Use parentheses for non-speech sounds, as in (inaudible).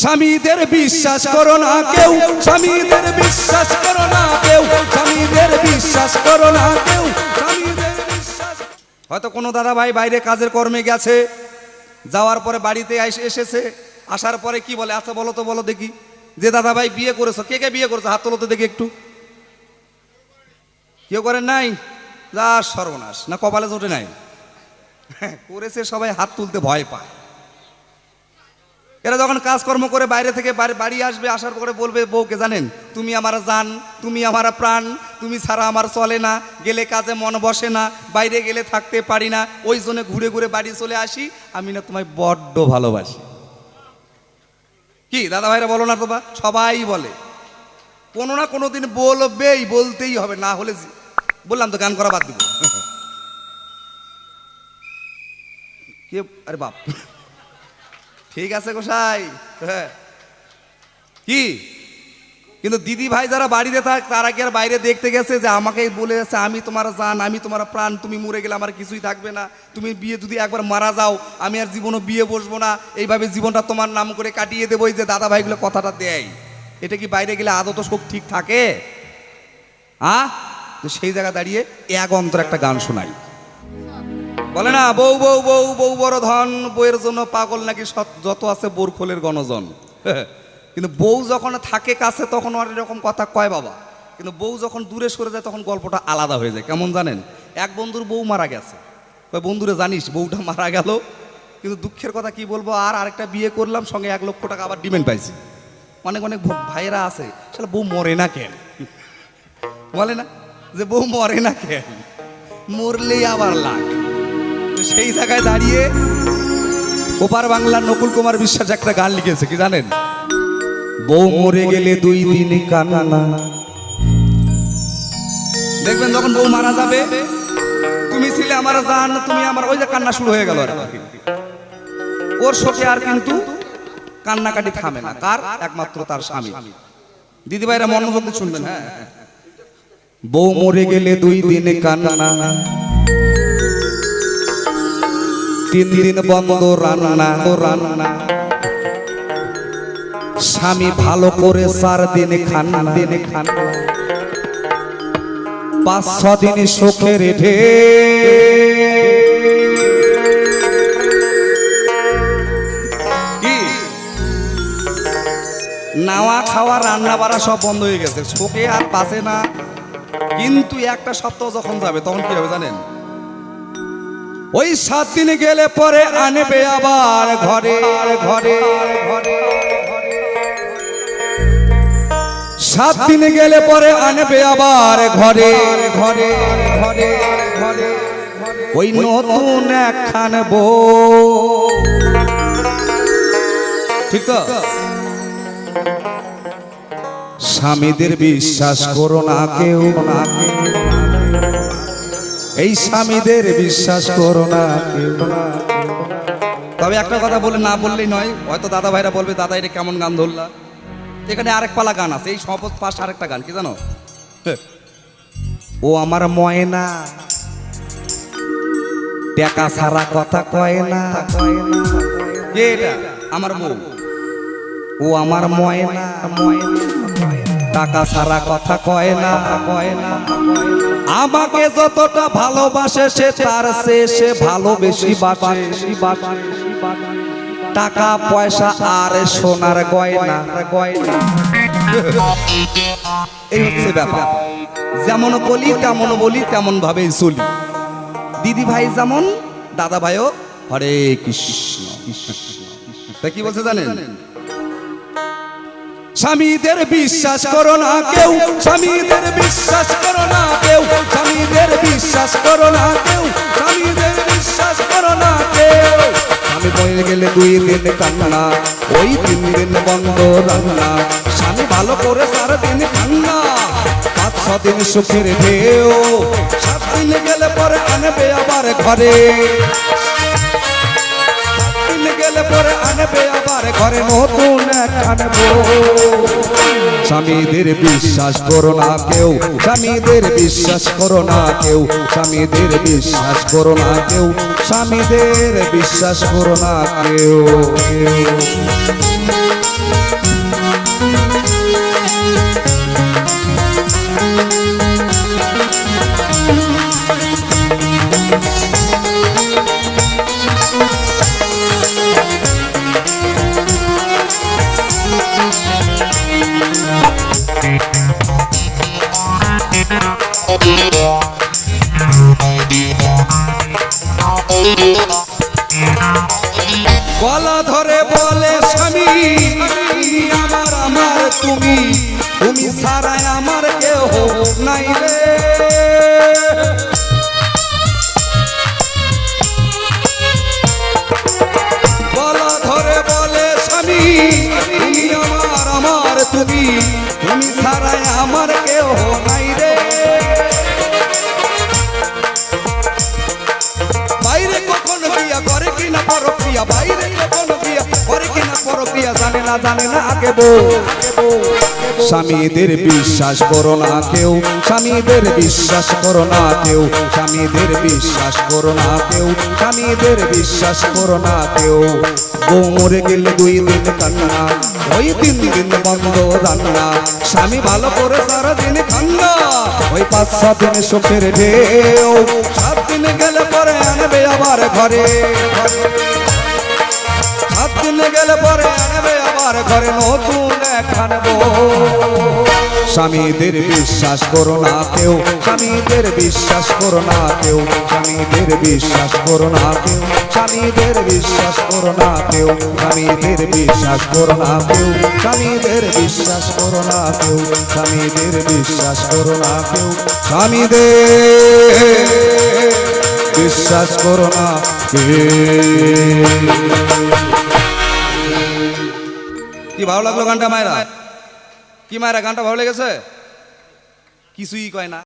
স্বামীদের বিশ্বাস করো না কেউ স্বামীদের বিশ্বাস করো না কেউ স্বামীদের বিশ্বাস করো না কেউ হয়তো কোনো দাদা ভাই বাইরে কাজের কর্মে গেছে যাওয়ার পরে বাড়িতে এসে এসেছে আসার পরে কি বলে? আচ্ছা বলো তো বলো দেখি। যে দাদা ভাই বিয়ে করেছ কে কে বিয়ে করেছ? হাত তোলো তো দেখি একটু। কেউ করেন নাই? যা সর্বনাশ। না কপালে জোটে নাই। হ্যাঁ, করেছে সবাই হাত তুলতে ভয় পায়। এরা যখন কাজকর্ম করে বাইরে থেকে বাড়ি আসবে, আসার পরে বলবে, বউকে জানেন, তুমি আমার জান, তুমি আমার প্রাণ, তুমি ছাড়া আমার চলে না, গেলে কাজে মন বসে না, বাইরে গেলে থাকতে পারি না, ওই জন্য ঘুরে ঘুরে বাড়ি চলে আসি, আমি না তোমায় বড্ড ভালোবাসি। কি দাদা ভাইরা বলো না তো সবাই বলে। কোনো না কোনো দিন বলবেই, বলতেই হবে, না হলে বললাম তো, গান করা বাদ দিব। (laughs) কে আরে বাপ। ঠিক আছে গোসাই। হ্যাঁ। কি? কিন্তু দিদি ভাই যারা বাড়িতে থাক, তারা কি আর বাইরে দেখতে গেছে যে আমাকে বলে গেছে, আমি তোমার জান, আমি তোমার প্রাণ, তুমি মরে গেলে আমার কিছুই থাকবে না। তুমি বিয়ে যদি একবার মারা যাও, আমি আর জীবনও বিয়ে বসবো না। এইভাবে জীবনটা তোমার নাম করে কাটিয়ে দেবো যে দাদা ভাইগুলো কথাটা দেয়। এটা কি বাইরে গেলে আদত সব ঠিক থাকে? হ্যাঁ তো সেই জায়গা দাঁড়িয়ে এক অন্তর একটা গান শোনাই। বলে না, বউ বউ বউ বউ বড় ধন, বউয়ের জন্য পাগল নাকি যত আছে বোর খোলের গণজন? (laughs) কিন্তু বউ যখন থাকে কাছে, তখন আর এরকম কথা কয় বাবা। কিন্তু বউ যখন দূরে সরে যায়, তখন গল্পটা আলাদা হয়ে যায়। কেমন জানেন? এক বন্ধুর বউ মারা গেছে। কয়, বন্ধুরে, জানিস, বউটা মারা গেল। কিন্তু দুঃখের কথা কি বলব, আর আরেকটা বিয়ে করলাম, সঙ্গে এক লক্ষ টাকা আবার ডিমেন্ড পাইছি। অনেক অনেক ভাইয়েরা আছে। সেটা বউ মরে না কেন? বলে না যে বউ মরে না কেন? মরলেই আবার তো সেই জায়গায় দাঁড়িয়ে ওপার বাংলার নকুল কুমার বিশ্বাস একটা গান লিখেছে কি জানেন? বউ মরে গেলে দুই দিন কান্না। দেখবেন যখন বউ মারা যাবে তুমি ছিলে আমার জান তুমি আমার ওই যে কান্না শুরু হয়ে গেল আর ওর শোকে আর কিন্তু কান্নাকাটি থামে না কার? একমাত্র তার স্বামী। দিদি ভাইরা মনোযোগ শুনবেন হ্যাঁ। বউ মরে গেলে দুই দিন কান্না। তিন দিন বন্ধ রান্না। রান্না স্বামী ভালো করে চার দিন খান্না দিন খান পাঁচ, ছ দিন সুখের ঢে কি নাওয়া খাওয়া, রান্না বাড়া সব বন্ধ হয়ে গেছে। শোকে আর পাশে না। কিন্তু একটা সপ্তাহ যখন যাবে, তখন কি হবে জানেন? ওই সাত দিন গেলে পরে আনবে আবার ঘরে ঘরে ঘরে সাত দিন গেলে পরে আনবে আবার ঘরে ঘরে ঘরে ঘরে ওই নতুন একখান বউ। ঠিক তো? স্বামীদের বিশ্বাস করো না কেউ না কেউ। এই স্বামীদের বিশ্বাস করো না কেউ। তবে একটা কথা বলে না বললেই নয় হয়তো দাদা ভাইরা বলবে দাদা এটা কেমন গান ধরলা? এখানে আরেক পালা গান আছে এই শপথ পাশ আরেকটা গান কি জানো? ও আমার ময়না টাকা সারা কথা কয় না। এটা? আমার বউ। ও আমার ময়না ময়না। টাকা সারা কথা কয় না। কয় না আমাকে যতটা ভালোবাসে সে তার সে সে ভালো বাসে টাকা, পয়সা আর সোনার গয়না। গয়না এই হচ্ছে ব্যাপার। যেমন বলি, তেমন বলি, তেমন ভাবে চলি। দিদি ভাই যেমন, দাদা ভাইও হরে কৃষ্ণ। তা কি বলছে জানেন? স্বামীদের বিশ্বাস করো না কেউ, স্বামীদের বিশ্বাস করো না কেউ, স্বামীদের বিশ্বাস করো না কেউ, স্বামীদের বিশ্বাস করো না কেউ। স্বামী বয়ে গেলে দুই দিন কান্না, ওই তিন দিন বন্ধ রান্না। স্বামী ভালো করে সারা দিন কান্না, পাঁচ, ছ দিন সুখের ঢেউ। সাত দিন গেলে পরে আনবে আবার ঘরে। ঘরে নতুন আনব। স্বামীদের বিশ্বাস করো না কেউ, স্বামীদের বিশ্বাস করো না কেউ, স্বামীদের বিশ্বাস করো না কেউ, স্বামীদের বিশ্বাস করো না কেউ। তুমি আমার কেউ নাই রে। বলা, ধরে বলে তুমি আমার আমার তুমি তুমি আমার কেউ নাই রে। বাইরে কখন বিয়া করে কিনা পরক্রিয়া বাইরে কখন বিয়া করে কিনা পরক্রিয়া জানে না জানে না আগে বউ। স্বামীদের বিশ্বাস করো না কেউ, স্বামীদের বিশ্বাস করো না কেউ, স্বামীদের বিশ্বাস করো না কেউ, স্বামীদের বিশ্বাস করো না কেউ। বউ মরে গেলে দুই দিন কান্না, ওই তিন দিন বন্ধ রান্না। স্বামী ভালো করে সারা দিন খান্না ওই পাঁচ সাত দিন সুখের ঢেউ। সাত দিন গেলে পরে আনবে আবার ঘরে। দিন গেলে পরে আনবে, আবার ঘরে নতুন স্বামীদের বিশ্বাস করো না কেউ, স্বামীদের বিশ্বাস করো না কেউ, স্বামীদের বিশ্বাস করো না কেউ, স্বামীদের বিশ্বাস করো না কেউ, স্বামীদের বিশ্বাস করো না কেউ, স্বামীদের বিশ্বাস করো না কেউ, স্বামীদের বিশ্বাস করো না কেউ, স্বামীদের বিশ্বাস করো না কেউ। কি ভালো লাগল গানটা মায়েরা? কি মায়েরা গানটা ভালো লেগেছে? কিছুই কয় না।